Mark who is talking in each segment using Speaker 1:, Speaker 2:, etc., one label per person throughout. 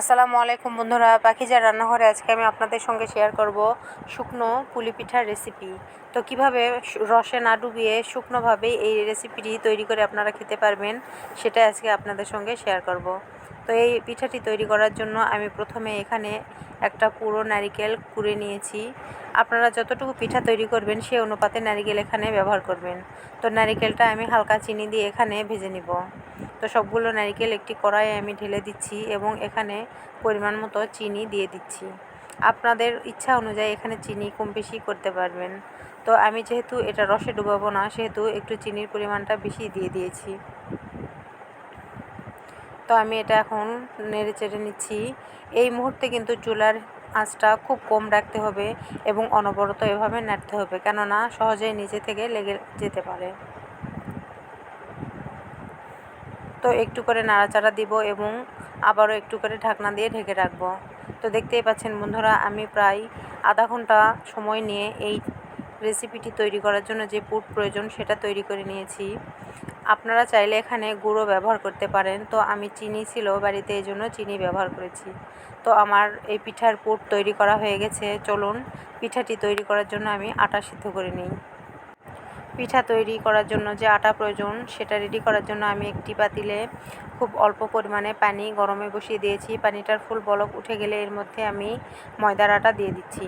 Speaker 1: আসসালামু আলাইকুম বন্ধুরা, পাখিজার রান্নাঘরে আজকে আমি আপনাদের সঙ্গে শেয়ার করব শুকনো পুলি পিঠার রেসিপি তো কীভাবে রসে না ডুবিয়ে শুকনোভাবে এই রেসিপিটি তৈরি করে আপনারা খেতে পারবেন, সেটা আজকে আপনাদের সঙ্গে শেয়ার করব। তো এই পিঠাটি তৈরি করার জন্য আমি প্রথমে এখানে একটা পুরো নারিকেল কুড়ে নিয়েছি। আপনারা যতটুকু পিঠা তৈরি করবেন, সেই অনুপাতে নারিকেল এখানে ব্যবহার করবেন। তো নারিকেলটা আমি হালকা চিনি দিয়ে এখানে ভেজে নিব। তো সবগুলো নারকেল একটি কড়াইয়ে আমি ঢেলে দিচ্ছি এবং এখানে পরিমাণ মতো চিনি দিয়ে দিচ্ছি। আপনাদের ইচ্ছা অনুযায়ী এখানে চিনি কম বেশি করতে পারবেন। তো আমি যেহেতু এটা রসে ডুবাবো না, সেহেতু একটু চিনির পরিমাণটা বেশি দিয়ে দিয়েছি। তো আমি এটা এখন নেড়ে চেড়ে নিচ্ছি। এই মুহূর্তে কিন্তু চুলার আঁচটা খুব কম রাখতে হবে এবং অনবরত এভাবে নাড়তে হবে, কেননা সহজেই নিচে থেকে লেগে যেতে পারে। তো একটু করে নাড়াচাড়া দিব এবং আবারও একটু করে ঢাকনা দিয়ে ঢেকে রাখব। তো দেখতেই পাচ্ছেন বন্ধুরা, আমি প্রায় আধা ঘণ্টা সময় নিয়ে এই রেসিপিটি তৈরি করার জন্য যে পুট প্রয়োজন সেটা তৈরি করে নিয়েছি। আপনারা চাইলে এখানে গুঁড়ো ব্যবহার করতে পারেন। তো আমি চিনি ছিল বাড়িতে, এই জন্য চিনি ব্যবহার করেছি। তো আমার এই পিঠার পুট তৈরি করা হয়ে গেছে। চলুন, পিঠাটি তৈরি করার জন্য আমি আটা সিদ্ধ করে নিই। পিঠা তৈরি করার জন্য যে আটা প্রয়োজন, সেটা রেডি করার জন্য আমি একটি পাতিলে খুব অল্প পরিমাণে পানি গরমে বসিয়ে দিয়েছি। পানিটার ফুল বলক উঠে গেলে এর মধ্যে আমি ময়দার আটা দিয়ে দিচ্ছি।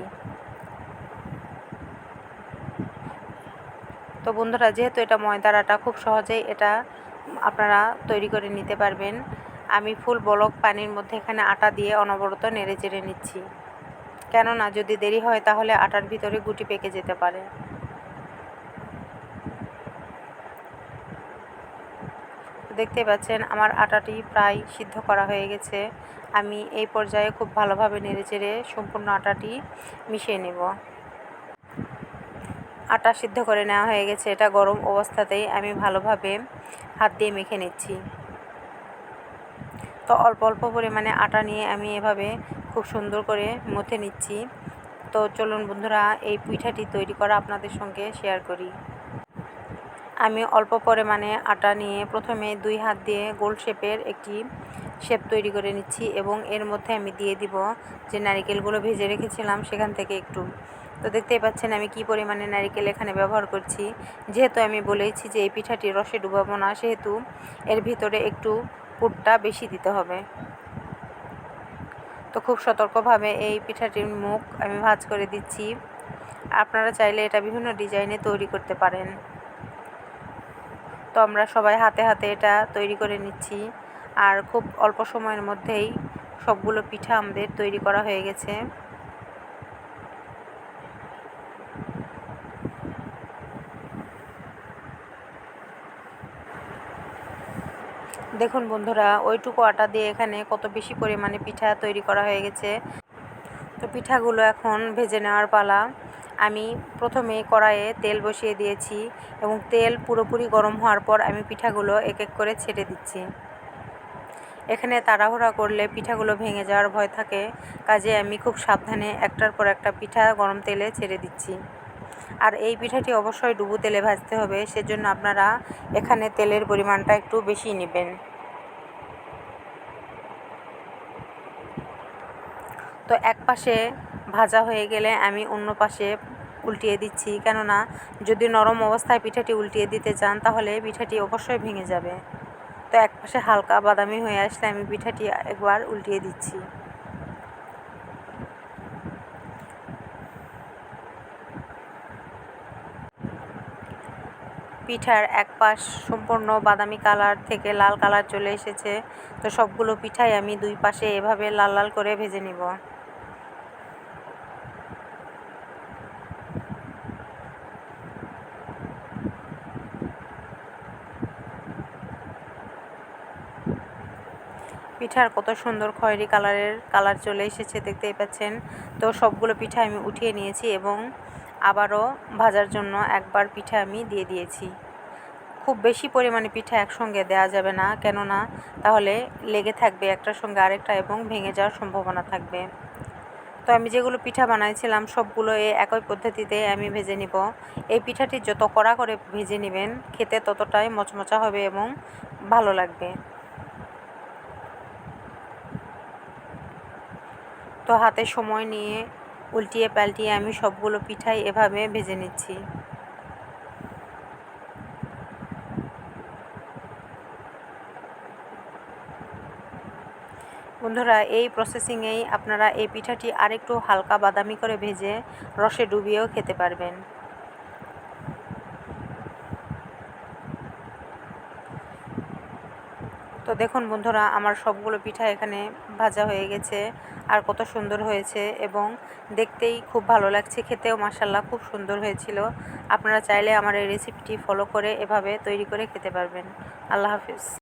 Speaker 1: তো বন্ধুরা, যেহেতু এটা ময়দার আটা খুব সহজেই এটা আপনারা তৈরি করে নিতে পারবেন। আমি ফুল বলক পানির মধ্যে এখানে আটা দিয়ে অনবরত নেড়ে চেড়ে নিচ্ছি। কেননা, যদি দেরি হয় তাহলে আটার ভিতরে গুটি পেকে যেতে পারে। দেখতে পাচ্ছেন, আমার আটাটি প্রায় সিদ্ধ করা হয়ে গেছে। আমি এই পর্যায়ে খুব ভালোভাবে নেড়েচেড়ে সম্পূর্ণ আটাটি মিশিয়ে নেব। আটা সিদ্ধ করে নেওয়া হয়ে গেছে। এটা গরম অবস্থাতেই আমি ভালোভাবে হাত দিয়ে মেখে নিচ্ছি। তো অল্প অল্প পরিমাণে আটা নিয়ে আমি এভাবে খুব সুন্দর করে মথে নিচ্ছি। তো চলুন বন্ধুরা, এই পিঠাটি তৈরি করা আপনাদের সঙ্গে শেয়ার করি। আমি অল্প পরিমাণে আটা নিয়ে প্রথমে দুই হাত দিয়ে গোল শেপের একটি শেপ তৈরি করে নিচ্ছি এবং এর মধ্যে আমি দিয়ে দিব যে নারিকেলগুলো ভেজে রেখেছিলাম সেখান থেকে একটু। তো দেখতেই পাচ্ছেন আমি কি পরিমাণে নারিকেল এখানে ব্যবহার করছি। যেহেতু আমি বলেইছি যে এই পিঠাটি রসে ডুবাবো না, সেহেতু এর ভিতরে একটু পুরটা বেশি দিতে হবে। তো খুব সতর্কভাবে এই পিঠাটির মুখ আমি ভাজ করে দিচ্ছি। আপনারা চাইলে এটা বিভিন্ন ডিজাইনে তৈরি করতে পারেন। তো আমরা সবাই হাতে হাতে এটা তৈরি করে নিচ্ছি। আর খুব অল্প সময়ের মধ্যেই সবগুলো পিঠা আমাদের তৈরি করা হয়ে গেছে। দেখুন বন্ধুরা, ওইটুকু আটা দিয়ে এখানে কত বেশি পরিমাণে পিঠা তৈরি করা হয়ে গেছে। তো পিঠাগুলো এখন ভেজে নেওয়ার পালা। আমি প্রথমে কড়াইয়ে তেল বসিয়ে দিয়েছি এবং তেল পুরোপুরি গরম হওয়ার পর আমি পিঠাগুলো এক এক করে ছেড়ে দিচ্ছি। এখানে তাড়াহুড়া করলে পিঠাগুলো ভেঙে যাওয়ার ভয় থাকে, কাজে আমি খুব সাবধানে একটার পর একটা পিঠা গরম তেলে ছেড়ে দিচ্ছি। আর এই পিঠাটি অবশ্যই ডুবু তেলে ভাজতে হবে, সেজন্য আপনারা এখানে তেলের পরিমাণটা একটু বেশি নেবেন। তো এক পাশে ভাজা হয়ে গেলে আমি অন্য পাশে উল্টিয়ে দিচ্ছি, কেননা যদি নরম অবস্থায় পিঠাটি উল্টিয়ে দিতে চান, তাহলে পিঠাটি অবশ্যই ভেঙে যাবে। তো এক পাশে হালকা বাদামি হয়ে আসলে আমি পিঠাটি একবার উল্টিয়ে দিচ্ছি। পিঠার এক পাশ সম্পূর্ণ বাদামি কালার থেকে লাল কালার চলে এসেছে। তো সবগুলো পিঠাই আমি দুই পাশে এভাবে লাল লাল করে ভেজে নিব। পিঠার কত সুন্দর খয়েরি কালারের কালার চলে এসেছে, দেখতেই পাচ্ছেন। তো সবগুলো পিঠা আমি উঠিয়ে নিয়েছি এবং আবারও ভাজার জন্য একবার পিঠা আমি দিয়ে দিয়েছি। খুব বেশি পরিমাণে পিঠা একসঙ্গে দেওয়া যাবে না, কেননা তাহলে লেগে থাকবে একটার সঙ্গে আরেকটা এবং ভেঙে যাওয়ার সম্ভাবনা থাকবে। তো আমি যেগুলো পিঠা বানাইছিলাম, সবগুলো এই একই পদ্ধতিতে আমি ভেজে নিব। এই পিঠাটি যত কড়া করে ভেজে নেবেন, খেতে ততটাই মচমচা হবে এবং ভালো লাগবে। তো হাতে সময় নিয়ে উল্টিয়ে পাল্টিয়ে আমি সবগুলো পিঠাই এভাবে ভেজে নিচ্ছি। বন্ধুরা, এই প্রসেসিংয়েই আপনারা এই পিঠাটি আরেকটু হালকা বাদামি করে ভেজে রসে ডুবিয়েও খেতে পারবেন। তো দেখুন বন্ধুরা, আমার সবগুলো পিঠা এখানে ভাজা হয়ে গেছে আর কত সুন্দর হয়েছে এবং দেখতেই খুব ভালো লাগছে, খেতেও মাসাল্লাহ খুব সুন্দর হয়েছিল। আপনারা চাইলে আমার এই রেসিপিটি ফলো করে এভাবে তৈরি করে খেতে পারবেন। আল্লাহ হাফিজ।